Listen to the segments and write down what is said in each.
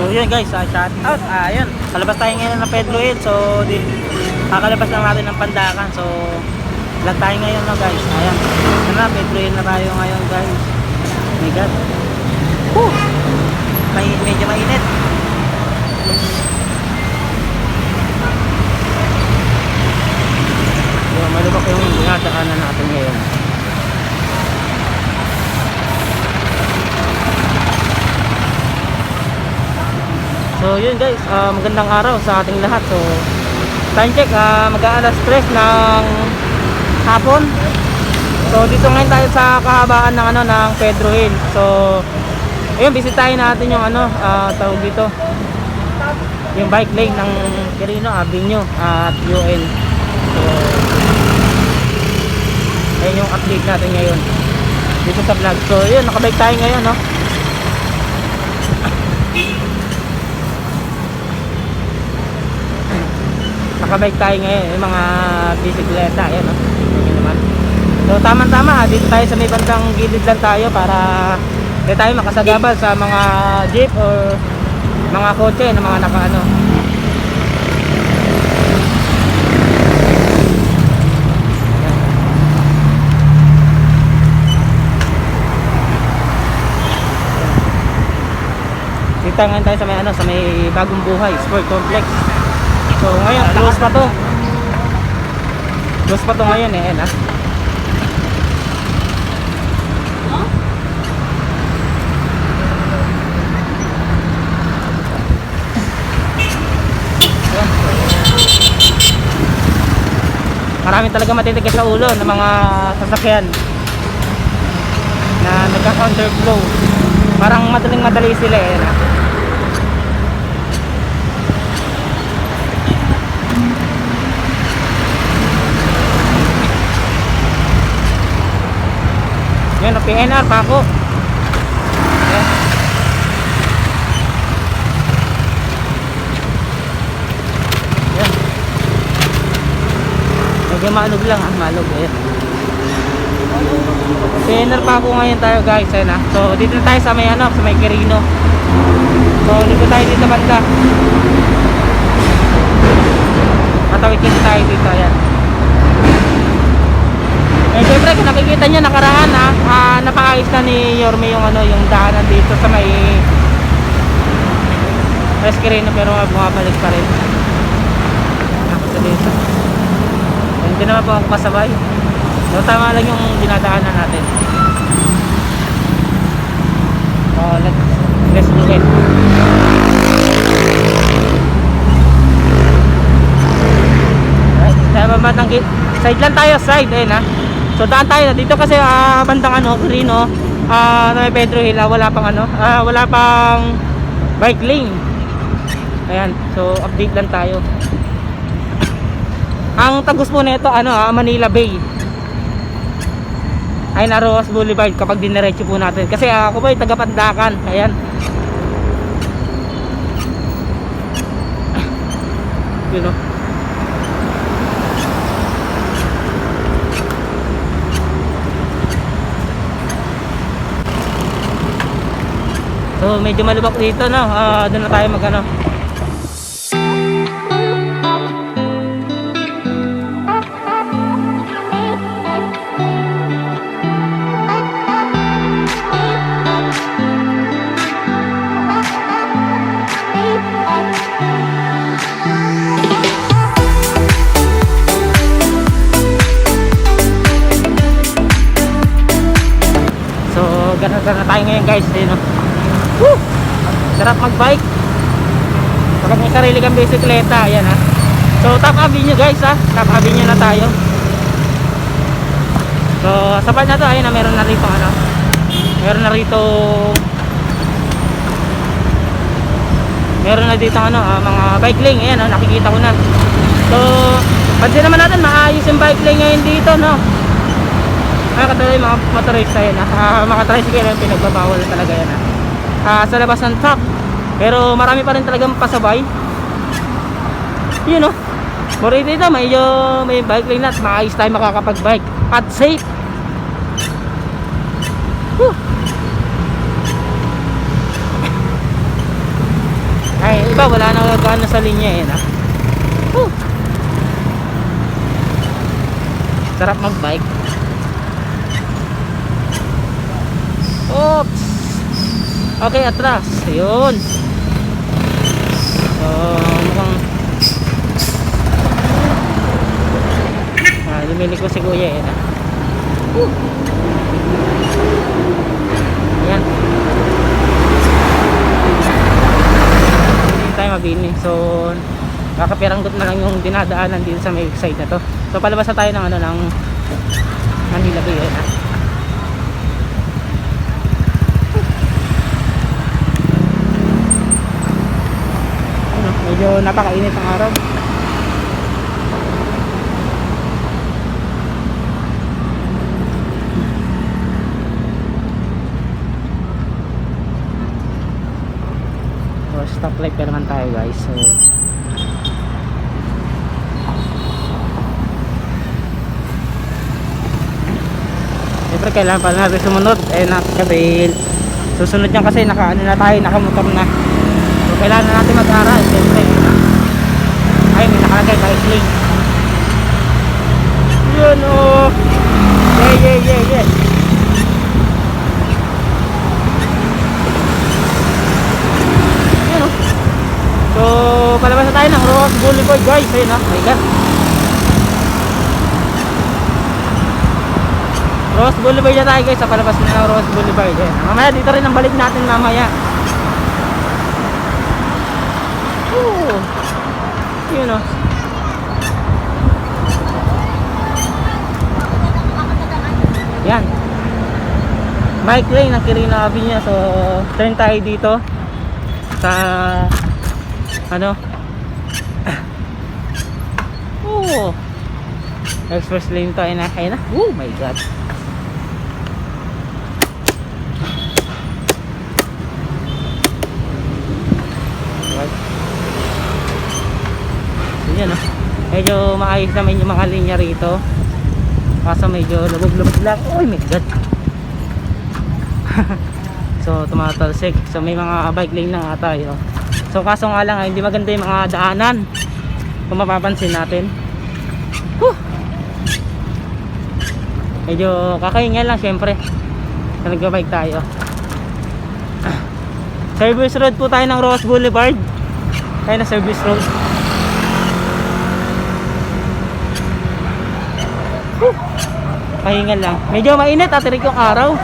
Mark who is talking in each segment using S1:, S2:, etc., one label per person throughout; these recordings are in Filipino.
S1: So yun guys, uh, shout out. Ah, yun. Kalabas tayo ngayon ng Pedro Hill. So di, kakalabas lang natin ng Pandakan. So vlog tayo ngayon no guys. Ayan. Ito na, Pedro Hill na tayo ngayon guys. Oh my God. Woo! May, medyo mainit. So, malubak yung dinadaanan natin ngayon. So yun guys, ah, magandang araw sa ating lahat. So time check, uh, mag-aalas 3 ng hapon. So dito ngayon tayo sa kahabaan ng ano ng Pedro Hill. So ayun, bisitahin natin yung ano, ah, tawag dito. Yung bike lane ng Quirino Avenue at UN. So ayun yung update natin ngayon dito sa vlog. So yun, nakabike tayo ngayon, no. Nakabike tayo ngayon yung mga bisikleta yan no? Yun naman. So tama tama dito tayo sa may bandang gilid lang tayo para hindi tayo makasagabal sa mga jeep or mga kotse na mga nakaano. Dito ngayon tayo sa may ano sa may bagong buhay sport complex So ngayon, close pa to. Close pa to ngayon eh, na. Marami talaga matitigas sa ulo ng mga sasakyan na nagka-counterflow. Parang madaling madali sila eh. Na. Yan, o, PNR pa ako. Yan. Yan. Medyo malog lang ah, malog. Ayan. PNR pa ako ngayon tayo guys. Ayan ah. So, dito na tayo sa may ano, sa may Quirino. So, dito tayo dito banda. Matawid kasi tayo dito. Ayan. Eh, syempre, nakikita nyo nakaraan ha, ah, napakaayos na ni Yorme yung ano, yung daanan dito sa may Rescreno pero bumabalik pa rin. Ako dito. Hindi naman po ako kasabay. So, tama lang yung dinadaanan natin. So, let's, let's do it. Alright, Sa babandang gate. Side lang tayo, side. Ayun ha. So daan tayo dito kasi ah, bandang ano, Rino, ah na may Pedro Hill, ah, wala pang ano, ah, wala pang bike lane. Ayan, so update lang tayo. Ang tagus po nito ano, ah, Manila Bay. Ay na Roas Boulevard kapag diniretso po natin. Kasi ah, ako po ay taga Pandakan. Ayan. Yun oh. So medyo malubak dito no. Ah, doon na tayo magano. So ganun na tayo ngayon guys, eh, no. Woo! Sarap mag-bike. Kapag may sarili kang bisikleta, ayan ha. So top avenue guys ha. Top avenue na tayo. So sa part na to, ayun na meron na rito ano. Meron na rito Meron na dito ano, ah, mga bike lane, ayan oh, nakikita ko na. So, pansin naman natin maayos yung bike lane ngayon dito, no. Katulad yung mga motorista yan, ah, mga tricycle yan, pinagbabawal talaga yan, ah ah, sa labas ng truck pero marami pa rin talagang pasabay yun o Mori dito medyo may bike lane at maayos tayo makakapag bike at safe Whew. iba wala nang gagana sa linya eh na. Woo! Sarap mag-bike. Oops! Okay, atras. Ayun. So, mukhang ah, lumiliko si kuya eh. Woo! Ayan. Hindi tayo mabini. So, kakapiranggot na lang yung dinadaanan dito sa may side na to. So, palabas na tayo ng ano, ng Manila Bay. Ayan, ah. Ano, napakainit ang araw. So, stoplight pa naman tayo guys. So, Siyempre kailangan pala natin sumunod eh nakakabail susunod yan kasi naka ano na tayo nakamotor na so kailangan na natin mag-aral siyempre ay may lane yun oh. Yeah yeah yeah yeah. Yun oh. So palabas na tayo ng Ross Boulevard guys. Ayun oh. My god Ross Boulevard na tayo guys. Sa palabas na ng Ross Boulevard. Eh. Mamaya dito rin ang balik natin mamaya. Ooh. Yun oh. Yan. Bike lane ng Quirino Avenue. So, turn tayo dito sa ano? Oh. Express lane tayo na. Ayun na. Oh my god. Yan oh. Medyo maayos naman yung mga linya rito. Kaso medyo lubog-lubog lang. Oh my god. so tumatalsik. So may mga bike lane na nga tayo. So kaso nga lang ah, hindi maganda yung mga daanan. Kung mapapansin natin. Whew. Medyo kakahinga lang syempre. Na nagbabike tayo. Service road po tayo ng Ross Boulevard. Tayo na service road. Pahinga lang. Medyo mainit at yung araw.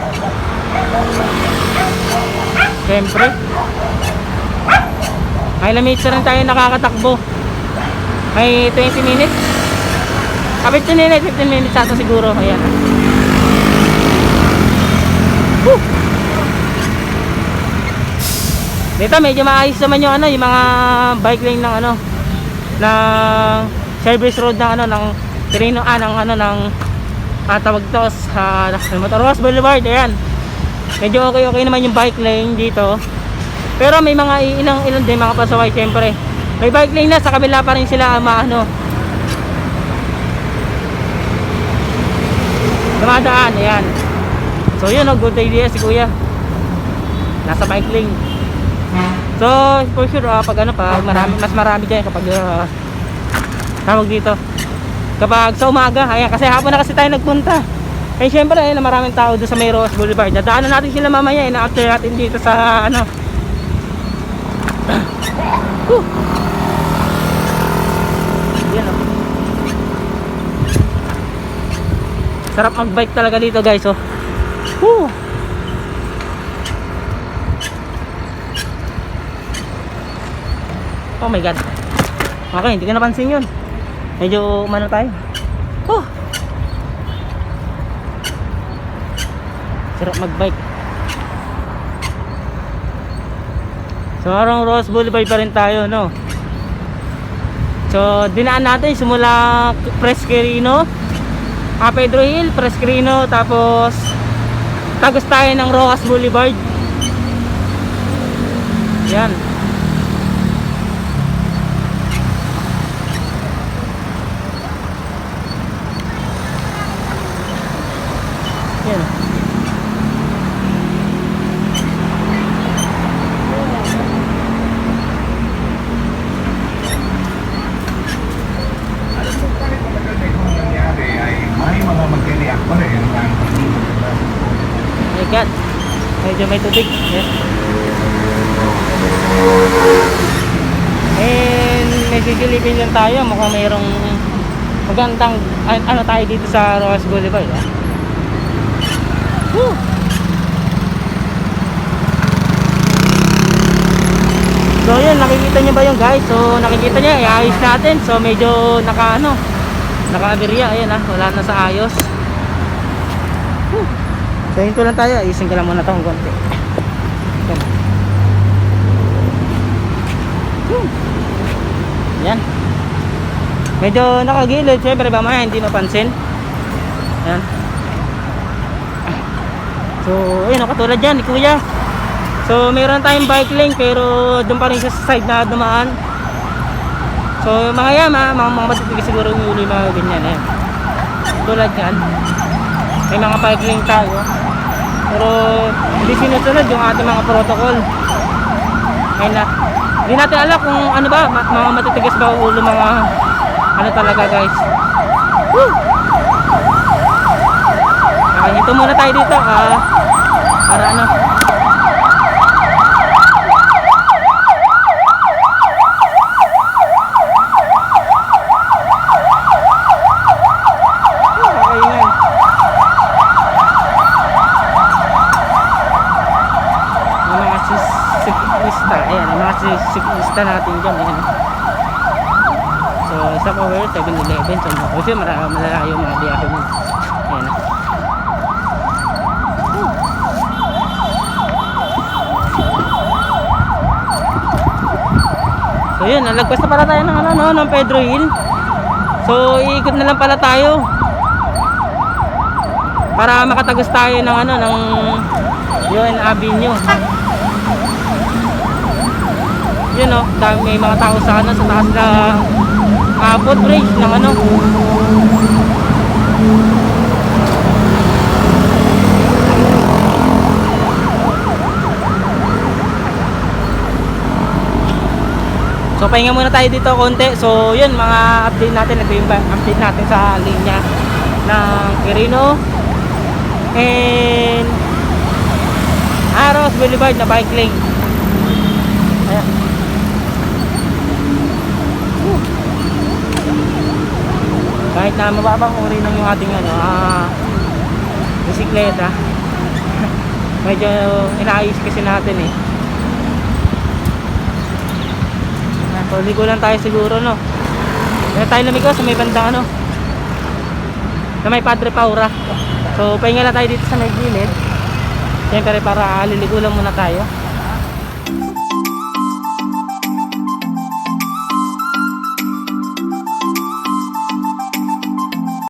S1: Siyempre. May lamig rin tayo nakakatakbo. May 20 minutes. Ah, 15 minutes, 15 minutes ata siguro. Ayan. Whew. Dito medyo maayos naman yung ano, yung mga bike lane ng ano ng service road ng ano ng Trino ah, ng ano ng ah, tawag to sa uh, Motoros Boulevard ayan. Medyo okay okay naman yung bike lane dito. Pero may mga ilang ilang din mga pasaway syempre. May bike lane na sa kabila pa rin sila maano dumadaan ayan. So yun oh, good idea si kuya. Nasa bike lane. So for sure ah, pag ano pag marami mas marami dyan kapag ah, tawag dito kapag sa umaga ayan kasi hapon na kasi tayo nagpunta eh syempre ayun maraming tao doon sa may Ross Boulevard dadaanan natin sila mamaya ina-after natin dito sa ano Whew. Yan oh. Sarap mag-bike talaga dito guys oh. Whew. Oh my god. Okay, hindi ko napansin yun. Medyo umano tayo. Oh. Sarap mag-bike. So, arang Ross Boulevard pa rin tayo, no? So, dinaan natin simula Presquerino, ah, Pedro Hill, Presquerino, tapos tagos tayo ng Rojas Boulevard. Yan. Medyo may tubig. And may sisilipin lang tayo. Mukhang mayroong magandang an- ano tayo dito sa Rojas Boulevard. Ah. Woo! So yun, nakikita nyo ba yung guys? So nakikita nyo, iayos natin. So medyo naka ano, naka-aberya. Ayan ah, wala na sa ayos. So hinto lang tayo, ayusin ko lang muna itong konti. Yan. Yan. Medyo nakagilid, syempre ba mamaya hindi mapansin. Yan. So, ayun, oh, katulad yan, ni Kuya. So, meron tayong bike lane pero doon pa rin sa side na dumaan. So, mga yan, mga, mga, mga matitigas siguro yung ulo yung mga ganyan. Ayan. Tulad yan. May mga bike lane tayo. Pero, hindi sinusunod yung ating mga protocol. Ayun na. Hindi natin alam kung ano ba, mga matitigas ba ulo mga ano talaga guys. Woo! Okay, ito muna tayo dito. Ah, para ano. Siklista, ayan, yung mga sis- siklista natin dyan, ayan. So, sa power, 7-Eleven, so, kasi malalayo mga biyahe mo. Ayan. So, yun, nalagpas na pala tayo ng, ano, no, ng Pedro Hill. So, iikot na lang pala tayo. Para makatagos tayo ng ano, ng UN Avenue. Yun o, dami may mga tao sa ano, sa taas na uh, footbridge ng ano. So pahinga muna tayo dito konti. So yun mga update natin. Ba- update natin sa linya ng Quirino and Aros Boulevard na bike lane. Kahit na mababang ng yung ating ano, ah, bisikleta. Medyo inaayos kasi natin eh. So, ligo lang tayo siguro, no? Kaya tayo lumigo sa may bandang ano? Sa may Padre Paura. So, pahinga lang tayo dito sa may gilid. Siyempre, para liligo lang muna tayo.